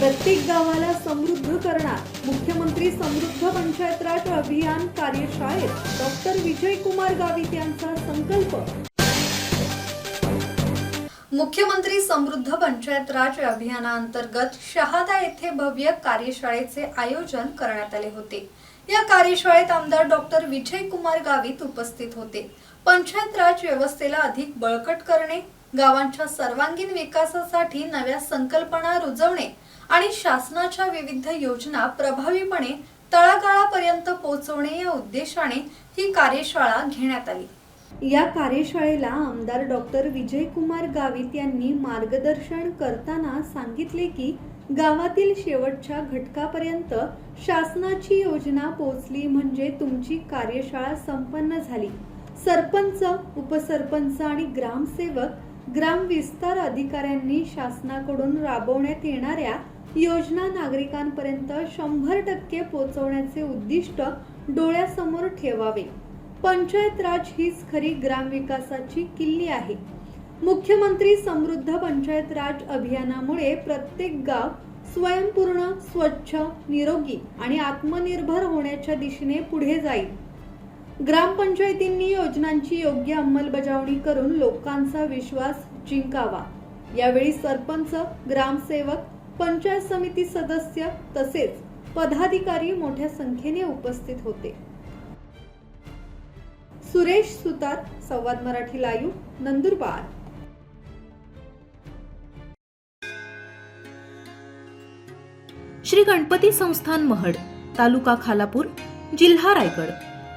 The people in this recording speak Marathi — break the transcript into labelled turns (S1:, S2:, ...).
S1: प्रत्येक गावाला समृद्ध करणार. मुख्यमंत्री समृद्ध पंचायत राज अभियान कार्यशाळेत डॉक्टर विजयकुमार गावित यांचा संकल्प. मुख्यमंत्री समृद्ध पंचायत राज अभियानाअंतर्गत शहादा येथे भव्य कार्यशाळेचे आयोजन करण्यात आले होते. या कार्यशाळेत आमदार डॉक्टर विजय कुमार गावित उपस्थित होते. पंचायत राज व्यवस्थेला अधिक बळकट करणे गावांच्या सर्वांगीण विकासासाठी नव्या संकल्पना रुजवणे आणि शासनाच्या विविध योजना प्रभावीपणे तळागाळापर्यंत पोहोचवणे या उद्देशाने ही कार्यशाळा घेण्यात आली. या कार्यशाळेला आमदार डॉक्टर विजयकुमार गावित यांनी मार्गदर्शन करताना सांगितले की गावातील शेवटच्या घटकापर्यंत शासनाची योजना पोहोचली म्हणजे तुमची कार्यशाळा संपन्न झाली. सरपंच उपसरपंच आणि ग्रामसेवक ग्राम विस्तार अधिकाऱ्यांनी शासनाकडून राबवण्यात येणाऱ्या योजना नागरिकांपर्यंत शंभर टक्के पोचवण्याचे उद्दिष्ट डोळ्यासमोर ठेवावे. पंचायत राज हीच खरी ग्रामविकासाची किल्ली आहे. मुख्यमंत्री समृद्ध पंचायत राज अभियानामुळे प्रत्येक गाव स्वयंपूर्ण स्वच्छ निरोगी आणि आत्मनिर्भर होण्याच्या दिशेने पुढे जाईल. ग्रामपंचायतींनी योजनांची योग्य अंमलबजावणी करून लोकांचा विश्वास जिंकावा. यावेळी सरपंच ग्रामसेवक पंचायत समिती सदस्य तसेच पदाधिकारी मोठ्या संख्येने उपस्थित होते. सुरेश सुतार संवाद मराठी लाईव्ह नंदुरबार.
S2: श्री गणपती संस्थान महड तालुका खालापूर जिल्हा रायगड.